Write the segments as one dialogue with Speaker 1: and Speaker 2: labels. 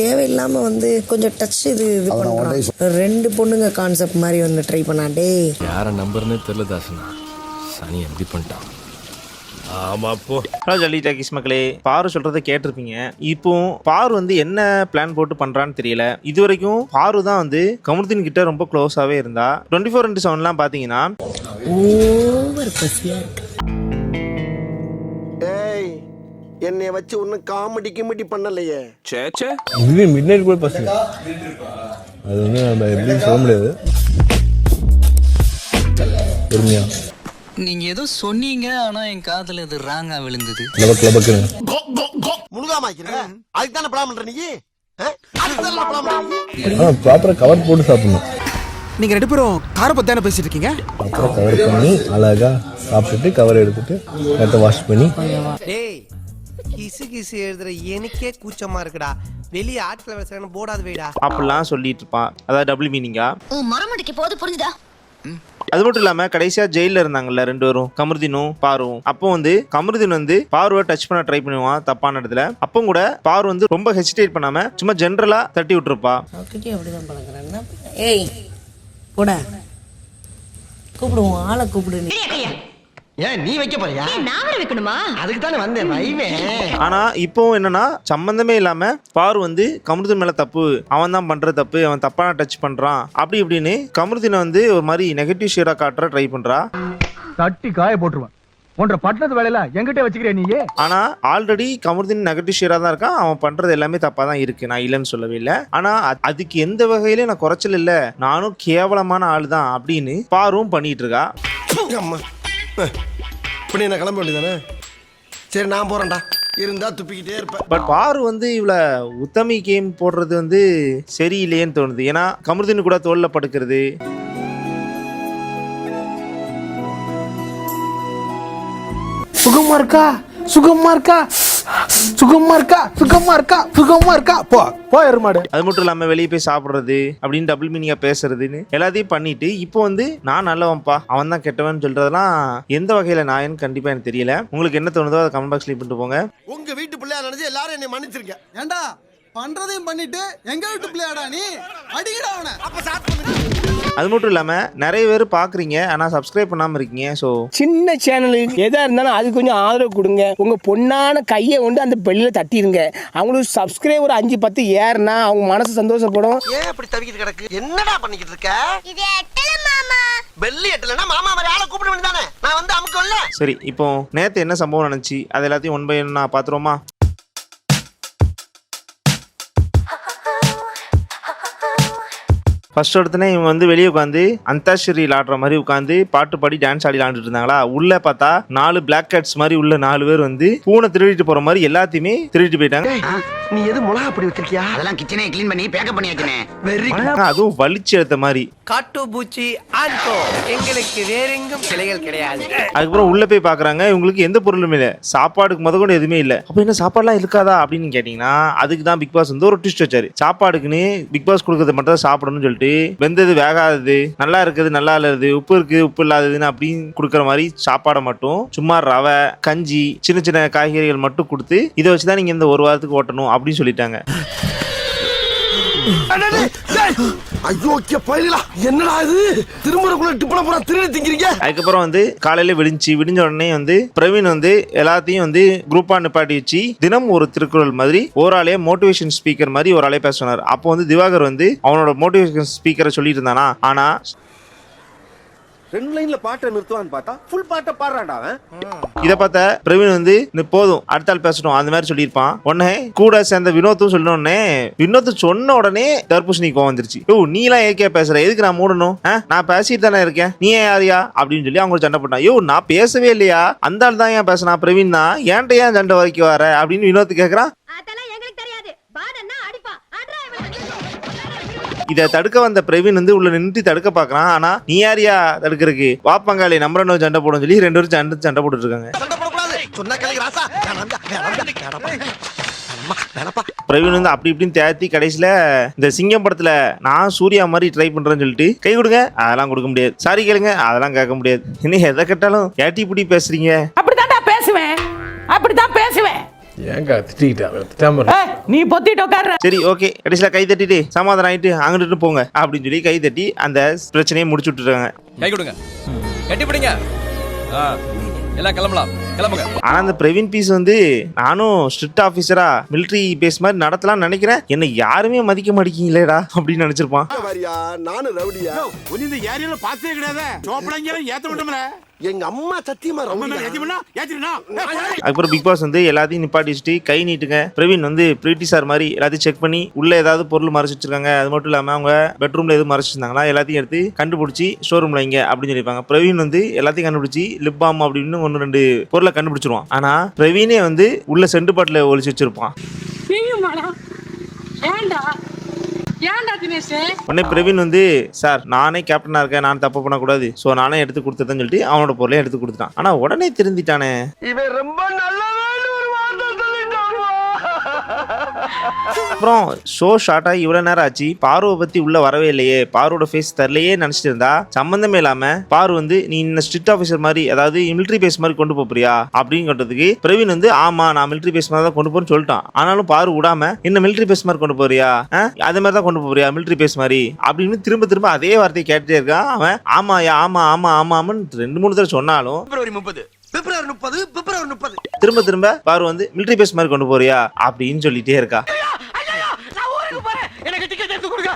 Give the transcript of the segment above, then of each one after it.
Speaker 1: தேவையில்லாம வந்து கொஞ்சம் டச் இது இது ரெண்டு பொண்ணுங்க கான்செப்ட் மாதிரி ஒன்று ட்ரை பண்ணா டேய்.
Speaker 2: யாரை நம்புறனே தெரியல தாசனா. சனி எப்படி பண்ணிட்டான்.
Speaker 3: ஜல்லி டாக்கிஸ் மக்களே பாரு சொல்றதை கேட்டிருப்பீங்க. இப்போ பாரு வந்து என்ன பிளான் போட்டு பண்றான்னு தெரியல. இது வரைக்கும் பாரு தான் வந்து கமருதீன் கிட்ட ரொம்ப க்ளோஸாவே இருந்தா. டுவெண்ட்டி ஃபோர் இன்ட்டு செவன்லாம் பார்த்தீங்கன்னா
Speaker 1: ஓவர் பசியா இருக்கு.
Speaker 4: ஏய் என்னைய வச்சு ஒன்னும் காமெடி கிமெடி பண்ணலையே.
Speaker 5: இதுவே மிட் நைட் கூட பசங்க அது வந்து நம்ம எப்படின்னு சொல்ல முடியாது. பொறுமையா
Speaker 6: நீங்க ஏதோ சொன்னீங்க ஆனா என் காதுல இது ராங்கா விழுந்தது.
Speaker 5: லபக் லபக்குன்னு.
Speaker 4: முழுகாமாக்கிறேன் அதுக்கு தானே பிளான் பண்ற நீ? ஆ? அதுக்கு தானே பிளான் பண்ற நீ?
Speaker 5: ஆனால் ப்ராப்பராக கவர் போட்டு சாப்பிடணும்.
Speaker 7: நீங்க ரெண்டு பேரும் காரை பத்தி தானே பேசிட்டு இருக்கீங்க?
Speaker 5: அப்புறம் கவர் பண்ணி அழகா சாப்பிட்டுட்டு கவர் எடுத்துட்டு அடுத்த வாஷ் பண்ணி.
Speaker 8: கிசு கிசு எழுதுற எனக்கே கூச்சமா இருக்குடா. வெளியே ஆட்களை வசனம் போடாது வைடா.
Speaker 3: அப்படிலாம் சொல்லிட்டு இருப்பான் அதாவது டபுள் மீனிங்கா
Speaker 9: உன் மரமண்டைக்கு போது புரிஞ்சுதா?
Speaker 3: அது மட்டும் இல்லாம கடைசியா ஜெயில இருந்தாங்கல்ல ரெண்டு பேரும். கமருதீனும் பாருவும் அப்போ வந்து கமருதீன் வந்து பாருவை டச் பண்ண ட்ரை பண்ணுவான் தப்பான இடத்துல. அப்போ கூட பாரு வந்து ரொம்ப ஹெசிடேட் பண்ணாம சும்மா ஜென்ரலா தட்டி விட்டுருப்பா?
Speaker 1: ஏய் போட. கூப்பிடுவோம் ஆளை கூப்பிடு
Speaker 4: ஏன் நீ வைக்க போறியா?
Speaker 9: நான் வர வைக்கணுமா?
Speaker 4: அதுக்கு தானே வந்தேன் வைவேன்
Speaker 3: ஆனா இப்போ என்னன்னா சம்பந்தமே இல்லாம பாரு வந்து கமருதீன் மேல தப்பு அவன் தான் பண்ற தப்பு அவன் தப்பான டச் பண்றான். அப்படி இப்படின்னு கமருதீனை வந்து ஒரு மாதிரி நெகட்டிவ் ஷேரா காட்டுற ட்ரை பண்றா.
Speaker 7: தட்டி காய போட்டுருவேன். போன்ற பட்டணத்து வேலையில எங்கிட்ட வச்சுக்கிற நீயே?
Speaker 3: ஆனா ஆல்ரெடி கமருதீன் நெகட்டிவ் ஷேரா தான் இருக்கான் அவன் பண்றது எல்லாமே தப்பா தான் இருக்கு நான் இல்லைன்னு சொல்லவே இல்லை. ஆனா அதுக்கு எந்த வகையிலும் நான் குறைச்சல் இல்ல நானும் கேவலமான ஆள் தான் அப்படின்னு பாரும் பண்ணிட்டு இருக்கா.
Speaker 4: இப்படி என்ன கிளம்ப வேண்டியதானே? சரி நான் போறேன்டா. இருந்தா துப்பிக்கிட்டே இருப்பேன்.
Speaker 3: பட் பாரு வந்து இவ்வளோ உத்தமி கேம் போடுறது வந்து சரியில்லையேன்னு தோணுது. ஏன்னா கமருதீன் கூட தோல்ல படுக்கிறது.
Speaker 7: சுகமா இருக்கா? சுகமா இருக்கா? சுகமா இருக்கா? சுகமா இருக்கா? சுகமா இருக்கா? போ. போ எருமாடு.
Speaker 3: அது மட்டும் இல்லாமல் வெளியே போய் சாப்பிட்றது அப்படின்னு டபுள் மீனிங்காக பேசுறதுன்னு எல்லாத்தையும் பண்ணிட்டு இப்போ வந்து நான் நல்லவன்ப்பா அவன் தான் கெட்டவன் சொல்றதெல்லாம் எந்த வகையில் நாயன்னு கண்டிப்பாக எனக்கு தெரியல. உங்களுக்கு என்ன தோணுதோ அதை கமெண்ட் பாக்ஸ்ல பண்ணிட்டு போங்க.
Speaker 4: உங்க வீட்டு பிள்ளையா நினைச்சு எல்லாரும் என்னை மன்னிச்சிருங்க.
Speaker 7: ஏண்டா? பண்றதையும் பண்ணிட்டு எங்க வீட்டு பிள்ளையாடா நீ? அடிக்கடா அவனை.
Speaker 4: அப்ப சாத் பண்ணுங்க
Speaker 3: அது மட்டும் இல்லாமல் நிறைய பேர் பார்க்குறீங்க ஆனால் சப்ஸ்கிரைப் பண்ணாமல் இருக்கீங்க ஸோ
Speaker 8: சின்ன சேனலுக்கு எதா இருந்தாலும் அது கொஞ்சம் ஆதரவு கொடுங்க. உங்க பொண்ணான கையை கொண்டு அந்த பெல்லில் தட்டிடுங்க. அவங்களுக்கு சப்ஸ்கிரைபர் அஞ்சு பத்து ஏறுனா அவங்க மனசு சந்தோஷப்படும்.
Speaker 4: ஏன் இப்படி தவிக்கிட்டு கிடக்கு? என்னடா பண்ணிக்கிட்டு இருக்க?
Speaker 9: இது எட்டல மாமா.
Speaker 4: பெல்லி எட்டலன்னா மாமா மாதிரி ஆளை கூப்பிட வேண்டியதானே நான் வந்து அமுக்கம்ல
Speaker 3: சரி இப்போ நேற்று என்ன சம்பவம் நடந்துச்சு? அது எல்லாத்தையும் ஒன் பை ஒன் நான் பார்த்துருவோமா ஃபர்ஸ்ட் ஒருத்தனே இவன் வந்து வெளியே உட்காந்து அந்தாஷரி ஆடுற மாதிரி உட்காந்து பாட்டு பாடி டான்ஸ் ஆடி விளாண்டுட்டு இருந்தாங்களா? உள்ள பார்த்தா நாலு பிளாக் கேட்ஸ் மாதிரி உள்ள நாலு பேர் வந்து பூனை திருடிட்டு போற மாதிரி எல்லாத்தையுமே திருடிட்டு போயிட்டாங்க.
Speaker 4: நீ எது மிளகா அப்படி வச்சிருக்கியா?
Speaker 6: அதெல்லாம் கிச்சனே க்ளீன் பண்ணி பேக்கப் பண்ணியாச்சுனே
Speaker 4: வெரி
Speaker 3: அதுவும் வலிச்சு எடுத்த மாதிரி.
Speaker 8: காட்டு பூச்சி ஆண்டோ எங்களுக்கு வேறெங்கும் கிளைகள் கிடையாது.
Speaker 3: அதுக்கப்புறம் உள்ள போய் பாக்குறாங்க. இவங்களுக்கு எந்த பொருளும் இல்லை. சாப்பாடுக்கு முத கூட எதுவுமே இல்லை. அப்ப என்ன சாப்பாடுலாம் இருக்காதா அப்படின்னு கேட்டீங்கன்னா அதுக்கு தான் பிக் பாஸ் வந்து ஒரு ட்விஸ்ட் வச்சாரு. சாப்பாடுக்குன்னு பிக் பாஸ் கொடுக்கறது மட்டும் தான் சாப்பிடணும்னு சொல்லிட்டு வெந்தது வேகாதது நல்லா இருக்குது நல்லா இல்லாதது உப்பு இருக்கு உப்பு இல்லாததுன்னு அப்படின்னு கொடுக்குற மாதிரி சாப்பாடை மட்டும் சும்மா ரவை கஞ்சி சின்ன சின்ன காய்கறிகள் மட்டும் கொடுத்து இதை வச்சு தான் நீங்க இந்த ஒரு வாரத்துக்கு ஓட்டணும் அப்படின்னு சொல்லிட்டாங்க.
Speaker 4: ஐயோ பயிலா என்னடா இது? திருமுறைக்குள்ள டிப்பன பூரா திருடி திங்கிறீங்க?
Speaker 3: அதுக்கப்புறம் வந்து காலையில விடிஞ்சு விடிஞ்ச உடனே வந்து பிரவீன் வந்து எல்லாத்தையும் வந்து குரூப்பா நிப்பாட்டி வச்சு தினம் ஒரு திருக்குறள் மாதிரி ஒரு ஆளே மோட்டிவேஷன் ஸ்பீக்கர் மாதிரி ஒரு ஆளே பேச சொன்னார் அப்போ வந்து திவாகர் வந்து அவனோட மோட்டிவேஷன் ஸ்பீக்கரை சொல்லிட்டு இருந்தானா? ஆனா
Speaker 4: ரெண்டு லைன்ல பாட்டை நிறுத்துவான்னு பார்த்தா ஃபுல் பாட்டை பாடுறான்டா அவன்.
Speaker 3: இதை பார்த்த பிரவீன் வந்து இந்த போதும் அடுத்த ஆள் பேசட்டும். அந்த மாதிரி சொல்லியிருப்பான். உடனே கூட சேர்ந்த வினோத்தும் சொன்ன வினோத்து சொன்ன உடனே தர்பூசணி கோவம் வந்துருச்சு. ஓ நீலாம் ஏற்கே பேசுற எதுக்கு நான் மூடணும்? ஆ? நான் பேசிட்டு தானே இருக்கேன். நீ ஏன் யாரியா? அப்படின்னு சொல்லி அவங்க சண்டை போட்டான். ஐயோ நான் பேசவே இல்லையா? அந்த ஆள் தான் ஏன் பேசினா பிரவீன் தான். ஏன்ட்ட ஏன் சண்டை வரைக்கும் வர? அப்படின்னு வினோத்
Speaker 9: கேட்கறான்
Speaker 3: இதை தடுக்க வந்த பிரவீன் வந்து உள்ள நின்று தடுக்க பாக்குறான் ஆனா நீ யாரியா தடுக்கிறதுக்கு வாப்பங்காளி நம்பர் ரெண்டு சண்டை போடும் சொல்லி ரெண்டு பேரும் சண்டை சண்டை போட்டுட்டு இருக்காங்க. பிரவீன் வந்து அப்படி இப்படின்னு தேத்தி கடைசியில இந்த சிங்கம் படத்துல நான் சூர்யா மாதிரி ட்ரை பண்றேன்னு சொல்லிட்டு கை கொடுங்க. அதெல்லாம் கொடுக்க முடியாது. சாரி கேளுங்க அதெல்லாம் கேட்க முடியாது. என்ன எதை கேட்டாலும் ஏட்டி புடி பேசுறீங்க?
Speaker 1: அப்படித்தான்டா பேசுவேன். அப்படித்தான் பேசுவேன்.
Speaker 5: ஏங்க திட்டிக்கிட்டா திட்டாம இரு.
Speaker 1: நீ பொத்திட்டு உட்கார்ற
Speaker 3: சரி ஓகே கடைசியில் கை தட்டிட்டு சமாதானம் ஆயிட்டு அங்கிட்டு போங்க அப்படின்னு சொல்லி கை தட்டி அந்த பிரச்சனையை முடிச்சு விட்டுருக்காங்க.
Speaker 2: கை கொடுங்க. கட்டி பிடிங்க. எல்லாம் கிளம்பலாம். கிளம்புங்க.
Speaker 3: ஆனா அந்த பிரவீன் பீஸ் வந்து நானும் ஸ்ட்ரிக்ட் ஆஃபீஸரா military பேஸ் மாதிரி நடத்தலாம்னு நினைக்கிறேன். என்னை யாருமே மதிக்க மாட்டேங்கிங்களேடா அப்படின்னு நினைச்சிருப்பான்.
Speaker 4: நானும் ரவுடியா?
Speaker 7: இந்த ஏரியால பார்த்தே கிடையாது. சோப்படாங்க ஏத்த விட்டோம்ல.
Speaker 4: எங்க அம்மா சத்தியமா
Speaker 3: அதுக்கப்புறம் பிக் பாஸ் வந்து எல்லாத்தையும் நிப்பாட்டி வச்சுட்டு கை நீட்டுங்க. பிரவீன் வந்து பிரீட்டி சார் மாதிரி எல்லாத்தையும் செக் பண்ணி உள்ள ஏதாவது பொருள் மறைச்சு வச்சிருக்காங்க. அது மட்டும் இல்லாம அவங்க பெட்ரூம்ல எதுவும் மறைச்சு வச்சிருந்தாங்களா? எல்லாத்தையும் எடுத்து கண்டுபிடிச்சி ஷோரூம்ல இங்க அப்படின்னு சொல்லியிருப்பாங்க. பிரவீன் வந்து எல்லாத்தையும் கண்டுபிடிச்சி லிப் பாம் அப்படின்னு ஒன்று ரெண்டு பொருளை கண்டுபிடிச்சிருவான். ஆனா பிரவீனே வந்து உள்ள செண்டு பாட்டில் ஒளிச்சு வச்சிருப்பான்.
Speaker 9: ஏண்டா ஏண்டா தினேஷ்?
Speaker 3: உடனே பிரவீன் வந்து சார் நானே கேப்டனா இருக்கேன். நான் தப்பு பண்ணக்கூடாது. ஸோ நானே எடுத்து கொடுத்ததுன்னு சொல்லிட்டு அவனோட பொருளையும் எடுத்து கொடுத்துட்டான். ஆனா உடனே திருந்திட்டானே.
Speaker 4: இவன் ரொம்ப நல்லவன் ஒரு வார்த்தை
Speaker 3: அப்புறம் ஷோ ஷார்ட் ஆகி இவ்வளவு நேரம் ஆச்சு. பார்வை பத்தி உள்ள வரவே இல்லையே. பாருவோட ஃபேஸ் தரலையே நினைச்சிட்டு இருந்தா. சம்பந்தமே இல்லாம பாரு வந்து நீ இந்த ஸ்ட்ரிக்ட் ஆஃபீஸர் மாதிரி அதாவது மிலிட்டரி பேஸ் மாதிரி கொண்டு போறியா அப்படின்னு கேட்டதுக்கு பிரவீன் வந்து ஆமா நான் மிலிட்டரி பேஸ் மாதிரி தான் கொண்டு போறேன்னு சொல்லிட்டான். ஆனாலும் பாரு விடாம என்ன மிலிட்டரி பேஸ் மாதிரி கொண்டு போறியா? அதே மாதிரி தான் கொண்டு போறியா மிலிட்டரி பேஸ் மாதிரி? அப்படின்னு திரும்ப திரும்ப அதே வார்த்தையை கேட்டுட்டே இருக்கான். அவன் ஆமாயா ஆமா ஆமா ஆமா ஆமான்னு ரெண்டு மூணு தடவை சொன்னாலும்
Speaker 4: பிப்ரவரி முப்பது. பிப்ரவரி முப்பது பிப்ரவரி முப்பது.
Speaker 3: திரும்ப திரும்ப பாரு வந்து மிலிட்டரி பேஸ் மாதிரி கொண்டு போறியா? அப்படின்னு சொல்லிட்டே இருக்கா.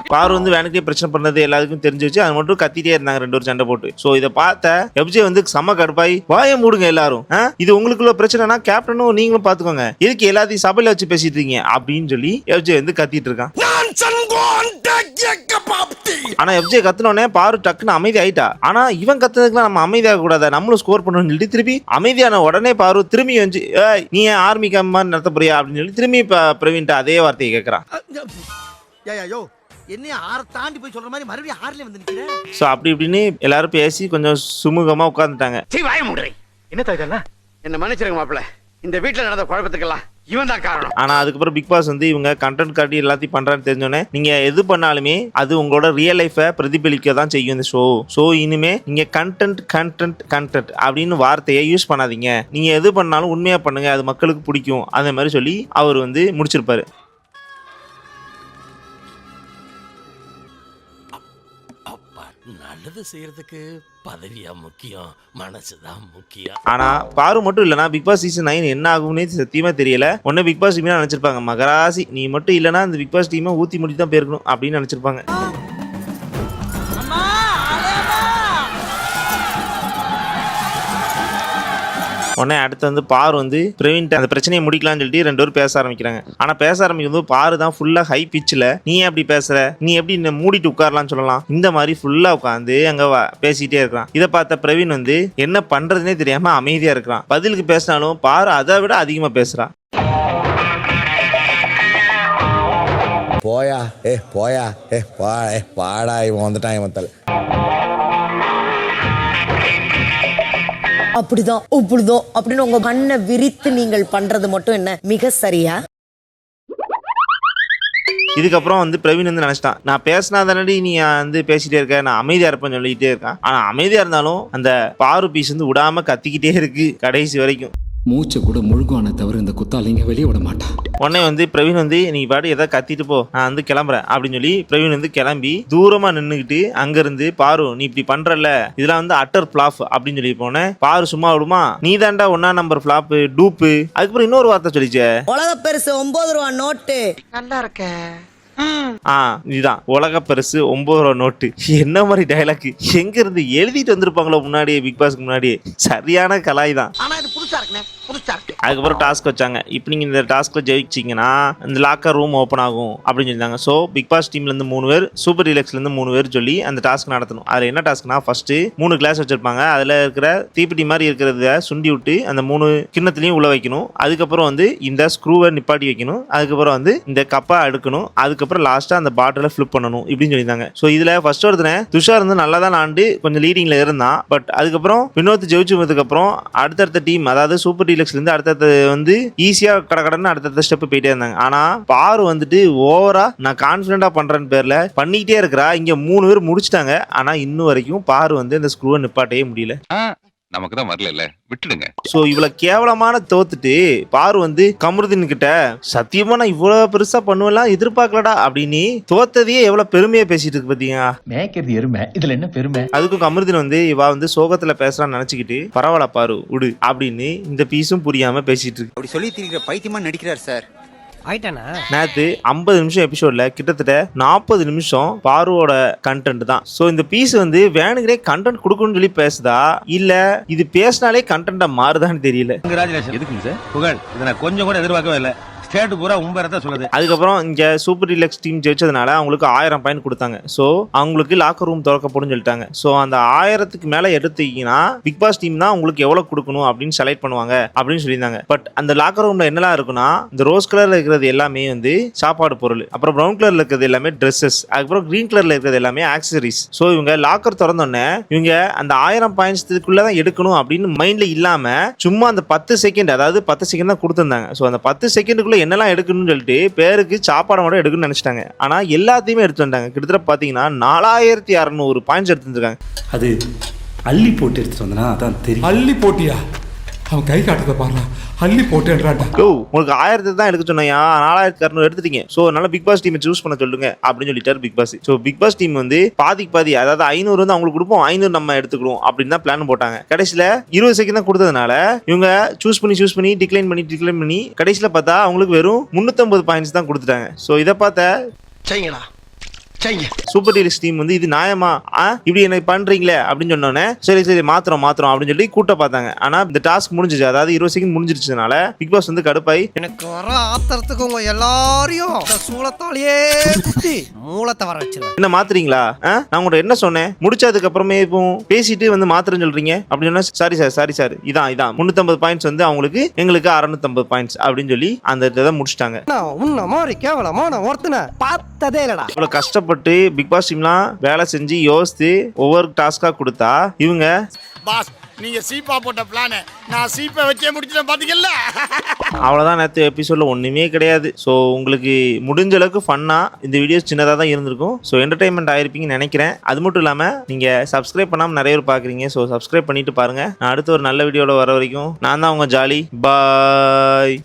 Speaker 3: பாரு வந்து வேணுக்கே பிரச்சனை பண்ணது எல்லாருக்கும் தெரிஞ்சு வச்சு அது மட்டும் கத்திட்டே இருந்தாங்க ரெண்டு பேரும் சண்டை போட்டு. சோ இதை பார்த்த எப்ஜே வந்து செம்ம கடுப்பாய் வாய மூடுங்க எல்லாரும். ஆ? இது உங்களுக்குள்ள பிரச்சனைனா கேப்டனும் நீங்களும் பாத்துக்கோங்க. எதுக்கு எல்லாத்தையும் சபையில வச்சு பேசிட்டு இருக்கீங்க? அப்படின்னு சொல்லி எப்ஜே வந்து கத்திட்டு இருக்கான்.
Speaker 4: நான் சன்கோன் டக்கியக்க பாப்தி
Speaker 3: ஆனா எஃப்ஜே கத்துனோடனே பாரு டக்குன்னு அமைதி ஆயிட்டா ஆனா இவன் கத்துனதுக்குலாம் நம்ம அமைதியாக கூடாது? நம்மளும் ஸ்கோர் பண்ணணும்னு சொல்லிட்டு திருப்பி அமைதியான உடனே பாரு திரும்பி வந்து ஏய் நீ ஏன் ஆர்மி கேம்ப் மாதிரி நடத்த போறியா அப்படின்னு சொல்லி திரும்பி இப்ப பிரவீன்ட்ட அதே வார்த்தையை கேட்கறான்
Speaker 4: என்னைய ஆற தாண்டி போய் சொல்ற மாதிரி மறுபடியும் ஆறுல வந்து நிக்கிறேன்
Speaker 3: ஸோ அப்படி இப்படின்னு எல்லாரும் பேசி கொஞ்சம் சுமூகமா உட்காந்துட்டாங்க
Speaker 7: என்ன மன்னிச்சிருங்க மாப்பிள்ள. இந்த வீட்டுல நடந்த குழப்பத்துக்கெல்லாம் இவன் தான் காரணம்.
Speaker 3: ஆனா அதுக்கப்புறம் பிக் பாஸ் வந்து இவங்க கண்டென்ட் காட்டி எல்லாத்தையும் பண்றான்னு தெரிஞ்சோடனே நீங்க எது பண்ணாலுமே அது உங்களோட ரியல் லைஃபை பிரதிபலிக்க தான் செய்யும் இந்த ஷோ ஸோ இனிமே நீங்க கண்டென்ட் கண்டென்ட் கண்டென்ட் அப்படின்னு வார்த்தையை யூஸ் பண்ணாதீங்க. நீங்க எது பண்ணாலும் உண்மையா பண்ணுங்க அது மக்களுக்கு பிடிக்கும். அந்த மாதிரி சொல்லி அவர் வந்து முடிச்சிருப்பாரு.
Speaker 10: நல்லது செய்யறதுக்கு? பதவியா முக்கியம் மனசுதான் முக்கியம்.
Speaker 3: ஆனா பாரு மட்டும் இல்லனா பிக் பாஸ் சீசன் நைன் என்ன ஆகும்னே சத்தியமா தெரியல. ஒன்னு பிக் பாஸ் டீமே நினைச்சிருப்பாங்க. மகராசி நீ மட்டும் இல்லனா இந்த பிக் பாஸ் டீமை ஊத்தி முடி தான் போயிருக்கணும் அப்படின்னு நினைச்சிருப்பாங்க. உடனே அடுத்து வந்து பார் வந்து பிரவீன் அந்த பிரச்சனையை முடிக்கலாம்னு சொல்லிட்டு ரெண்டு பேரும் பேச ஆரம்பிக்கிறாங்க. ஆனா பேச ஆரம்பிக்கும் போது பாரு தான் ஃபுல்லா ஹை பிச்சில் நீ எப்படி அப்படி பேசுற? நீ எப்படி இந்த மூடிட்டு உட்காரலாம்னு சொல்லலாம்? இந்த மாதிரி ஃபுல்லா உட்காந்து அங்க வ- பேசிட்டே இருக்கிறான். இதை பார்த்த பிரவீன் வந்து என்ன பண்றதுனே தெரியாம அமைதியா இருக்கிறான். பதிலுக்கு பேசினாலும் பாரு அதை விட அதிகமா பேசுறான்
Speaker 5: போயா ஏ போயா ஏ பா ஏ பாடா இவன் வந்துட்டான் இவன் தலை.
Speaker 1: அப்படிதான் இப்படிதான் அப்படின்னு உங்க கண்ணை விரித்து நீங்கள் பண்றது மட்டும் என்ன? மிக சரியா?
Speaker 3: இதுக்கப்புறம் வந்து பிரவீன் வந்து நினைச்சிட்டான். நான் பேசினா தானடி நீ வந்து பேசிட்டே இருக்க நான் அமைதியா இருப்பேன்னு சொல்லிக்கிட்டே இருக்கான். ஆனா அமைதியா இருந்தாலும் அந்த பாரு பீஸ் வந்து விடாம கத்திக்கிட்டே இருக்கு கடைசி வரைக்கும்.
Speaker 10: மூச்சை கூட முழுகுவான தவிர இந்த குத்தாலிங்க வெளியே விட மாட்டான்
Speaker 3: உடனே வந்து பிரவீன் வந்து நீ பாட்டு எதாவது கத்திட்டு போ. நான் வந்து கிளம்புறேன் அப்படின்னு சொல்லி பிரவீன் வந்து கிளம்பி தூரமா நின்னுக்கிட்டு அங்க இருந்து பாரு நீ இப்படி பண்றல இதெல்லாம் வந்து அட்டர் ஃபிளாப் அப்படின்னு சொல்லி போனேன். பாரு சும்மா விடுமா. நீ தாண்டா ஒன்னா நம்பர் ஃபிளாப் டூப்பு அதுக்கப்புறம் இன்னொரு வார்த்தை சொல்லிச்சே.
Speaker 1: உலக பெருசு ஒன்பது ரூபா நோட்டு.
Speaker 3: ஆ இதுதான். உலக பரிசு ஒன்பது ரூபா நோட்டு. என்ன மாதிரி டைலாக் எங்க இருந்து எழுதிட்டு வந்திருப்பாங்களோ முன்னாடியே பிக் பாஸ்க்கு முன்னாடியே. சரியான கலாய் தான்
Speaker 4: ஆனா இது புதுசா இருக்குண்ணே புதுசா இருக்கு
Speaker 3: அதுக்கப்புறம் டாஸ்க் வச்சாங்க. இப்போ நீங்கள் இந்த டாஸ்க்கில் ஜெயிச்சிங்கன்னா இந்த லாக்கர் ரூம் ஓப்பன் ஆகும் அப்படின்னு சொல்லியிருந்தாங்க ஸோ பிக் பாஸ் டீம்லேருந்து மூணு பேர் சூப்பர் டீலக்ஸ்லேருந்து மூணு பேர் சொல்லி அந்த டாஸ்க் நடத்தணும். அதில் என்ன டாஸ்க்னா ஃபஸ்ட்டு மூணு கிளாஸ் வச்சிருப்பாங்க. அதில் இருக்கிற தீப்பெட்டி மாதிரி இருக்கிறத சுண்டி விட்டு அந்த மூணு கிண்ணத்துலையும் உள்ள வைக்கணும். அதுக்கப்புறம் வந்து இந்த ஸ்க்ரூவை நிப்பாட்டி வைக்கணும். அதுக்கப்புறம் வந்து இந்த கப்பை அடுக்கணும். அதுக்கப்புறம் லாஸ்ட்டாக அந்த பாட்டிலை ஃப்ளிப் பண்ணணும் இப்படின்னு சொல்லியிருந்தாங்க ஸோ இதில் ஃபர்ஸ்ட் ஒருத்தனை துஷார் வந்து நல்லா தான் ஆண்டு கொஞ்சம் லீடிங்கில் இருந்தான். பட் அதுக்கப்புறம் வினோத் ஜெயிச்சு வந்ததுக்கப்புறம் அடுத்தடுத்த டீம் அதாவது சூப்பர் டீலக்ஸ்லேருந்து அடுத்தது வந்து கட கடன்னு அடுத்தடுத்த ஸ்டெப் போயிட்டே இருந்தாங்க. ஆனால் பாரு வந்துட்டு ஓவரா நான் கான்பிடண்டா பண்றேன்னு பேர்ல பண்ணிக்கிட்டே இருக்கிறா. இங்கே மூணு பேர் முடிச்சிட்டாங்க. ஆனால் இன்னும் வரைக்கும் பாரு வந்து இந்த ஸ்க்ரூவை நிப்பாட்டவே முடியல.
Speaker 11: நமக்கு தான் வரல விட்டுடுங்க.
Speaker 3: ஸோ இவ்வளவு கேவலமான தோத்துட்டு பாரு வந்து கமருதீன் கிட்ட சத்தியமா நான் இவ்வளவு பெருசா பண்ணுவேலாம் எதிர்பார்க்கலடா அப்படின்னு தோத்ததையே எவ்வளவு பெருமையா பேசிட்டு இருக்கு பாத்தீங்க
Speaker 6: மேய்க்கிறது எருமை. இதுல என்ன பெருமை?
Speaker 3: அதுக்கும் கமருதீன் வந்து இவா வந்து சோகத்துல பேசுறான்னு நினைச்சுக்கிட்டு பரவாயில்ல பாரு விடு அப்படின்னு இந்த பீஸும் புரியாம பேசிட்டு இருக்கு.
Speaker 6: அப்படி சொல்லி திரிக்கிற பைத்தியமா நடிக்கிறார் சார்.
Speaker 8: ஆயிட்டானா?
Speaker 3: நேத்து ஐம்பது நிமிஷம் எபிசோட்ல கிட்டத்தட்ட நாற்பது நிமிஷம் பாருவோட கண்டென்ட் தான். ஸோ இந்த பீஸ் வந்து வேணுங்கிறே கண்டென்ட் கொடுக்கணும்னு சொல்லி பேசுதா? இல்ல இது பேசினாலே கண்டென்ட்டா மாறுதான்னு தெரியல.
Speaker 6: எதுக்குங்க சார்? புகழ். இதை நான் கொஞ்சம் கூட எதிர்பார்க்கவே இல்லை. ஸ்டேட் பூரா உம்பரத்தை சொல்லுது.
Speaker 3: அதுக்கப்புறம் இங்க சூப்பர் டிலக்ஸ் டீம் ஜெயிச்சதுனால அவங்களுக்கு ஆயிரம் பாயிண்ட் கொடுத்தாங்க. ஸோ அவங்களுக்கு லாக்கர் ரூம் திறக்கப்படும் சொல்லிட்டாங்க. ஸோ அந்த ஆயிரத்துக்கு மேல எடுத்தீங்கன்னா பிக் பாஸ் டீம் தான் உங்களுக்கு எவ்வளவு கொடுக்கணும் அப்படின்னு செலக்ட் பண்ணுவாங்க அப்படின்னு சொல்லியிருந்தாங்க. பட் அந்த லாக்கர் ரூம்ல என்னலாம் இருக்குன்னா இந்த ரோஸ் கலர்ல இருக்கிறது எல்லாமே வந்து சாப்பாடு பொருள். அப்புறம் ப்ரௌன் கலர்ல இருக்கிறது எல்லாமே ட்ரெஸ்ஸஸ் அதுக்கப்புறம் கிரீன் கலர்ல இருக்கிறது எல்லாமே ஆக்சசரிஸ் ஸோ இவங்க லாக்கர் திறந்தோடனே இவங்க அந்த ஆயிரம் பாயிண்ட்ஸ்க்குள்ள தான் எடுக்கணும் அப்படின்னு மைண்ட்ல இல்லாம சும்மா அந்த பத்து செகண்ட் அதாவது பத்து செகண்ட் தான் கொடுத்துருந்தாங்க. ஸோ அந்த பத்து செகண்டுக்குள்ள என்னெல்லாம் எடுக்கணும்னு சொல்லிட்டு பேருக்கு சாப்பாடு மட்டும் எடுக்கணும்னு நினைச்சிட்டாங்க. ஆனா எல்லாத்தையுமே எடுத்து வந்தாங்க கிட்டத்தட்ட பாத்தீங்கன்னா நாலாயிரத்தி அறநூறு பாயிண்ட்ஸ் எடுத்து வந்திருக்காங்க.
Speaker 7: அது அள்ளி போட்டு எடுத்துட்டு வந்தனா அதான் தெரியும். அள்ளி போட்டியா? அவன் கை காட்டுறத பாருலாம் அள்ளி போட்டுன்றான்டா.
Speaker 3: யோ உங்களுக்கு ஆயிரத்தி தான் எடுக்க சொன்னையா நாலாயிரத்தி அறுநூறு எடுத்துட்டீங்க. ஸோ அதனால பிக் பாஸ் டீமை சூஸ் பண்ண சொல்லுங்க அப்படின்னு சொல்லிட்டாரு Bigg Boss so Bigg Boss team வந்து பாதிக்கு பாதி அதாவது ஐநூறு வந்து அவங்களுக்கு கொடுப்போம். ஐநூறு நம்ம எடுத்துக்கிறோம் அப்படின்னு தான் பிளான் போட்டாங்க. கடைசியில் இருபது செகண்ட் தான் கொடுத்ததுனால இவங்க சூஸ் பண்ணி சூஸ் பண்ணி டிக்ளைன் பண்ணி டிக்ளைன் பண்ணி கடைசியில் பார்த்தா அவங்களுக்கு வெறும் முந்நூற்றம்பது பாயிண்ட்ஸ் தான் கொடுத்துட்டாங்க. ஸோ இதை பார்த்த
Speaker 4: செய்யுங்க
Speaker 3: சூப்பர் டீலக்ஸ் டீம் வந்து இது நியாயமா? இப்படி எனக்கு பண்றீங்களே? அப்படின்னு சொன்னோன்னே சரி சரி மாத்திரம் மாத்திரம் அப்படின்னு சொல்லி கூட்ட பார்த்தாங்க. ஆனா இந்த டாஸ்க் முடிஞ்சிச்சு. அதாவது இருபது செகண்ட் முடிஞ்சிருச்சதுனால பிக் பாஸ் வந்து கடுப்பாய்
Speaker 4: எனக்கு வர ஆத்திரத்துக்கு உங்க எல்லாரையும் சூளத்தாலேயே மூலத்தை வர வச்சிருவேன்.
Speaker 3: என்ன மாத்துறீங்களா? நான் உங்கள்ட்ட என்ன சொன்னேன்? முடிச்சதுக்கு அப்புறமே இப்போ பேசிட்டு வந்து மாத்திரன்னு சொல்றீங்க? அப்படின்னு சாரி சார் சாரி சார் இதான் இதான். முந்நூற்றம்பது பாயிண்ட்ஸ் வந்து அவங்களுக்கு எங்களுக்கு அறுநூத்தம்பது பாயிண்ட்ஸ் அப்படின்னு சொல்லி அந்த இதை முடிச்சிட்டாங்க.
Speaker 4: உன்ன மாதிரி கேவலமா நான் ஒருத்தனை பார்த்ததே இல்லடா.
Speaker 3: இவ்வளோ கஷ்டப்பட்டு பிக் பாஸ் டீம்லாம் வேலை செஞ்சு யோசித்து ஒவ்வொரு டாஸ்காக கொடுத்தா இவங்க
Speaker 4: பாஸ் நீங்க சீப்பா போட்ட பிளான நான் சீப்பை வச்சே முடிச்சிட்டேன் பாத்தீங்கல்ல?
Speaker 3: அவ்வளோதான் நேற்று எபிசோடில் ஒன்றுமே கிடையாது. ஸோ உங்களுக்கு முடிஞ்ச அளவுக்கு ஃபன்னாக இந்த வீடியோஸ் சின்னதாக தான் இருந்திருக்கும். ஸோ என்டர்டைன்மெண்ட் ஆயிருப்பீங்கன்னு நினைக்கிறேன். அது மட்டும் இல்லாமல் நீங்கள் சப்ஸ்கிரைப் பண்ணாமல் நிறைய பேர் பார்க்குறீங்க ஸோ சப்ஸ்கிரைப் பண்ணிட்டு பாருங்கள் நான் அடுத்த ஒரு நல்ல வீடியோவில் வர வரைக்கும் நான் தான் உங்கள் ஜாலி. பாய்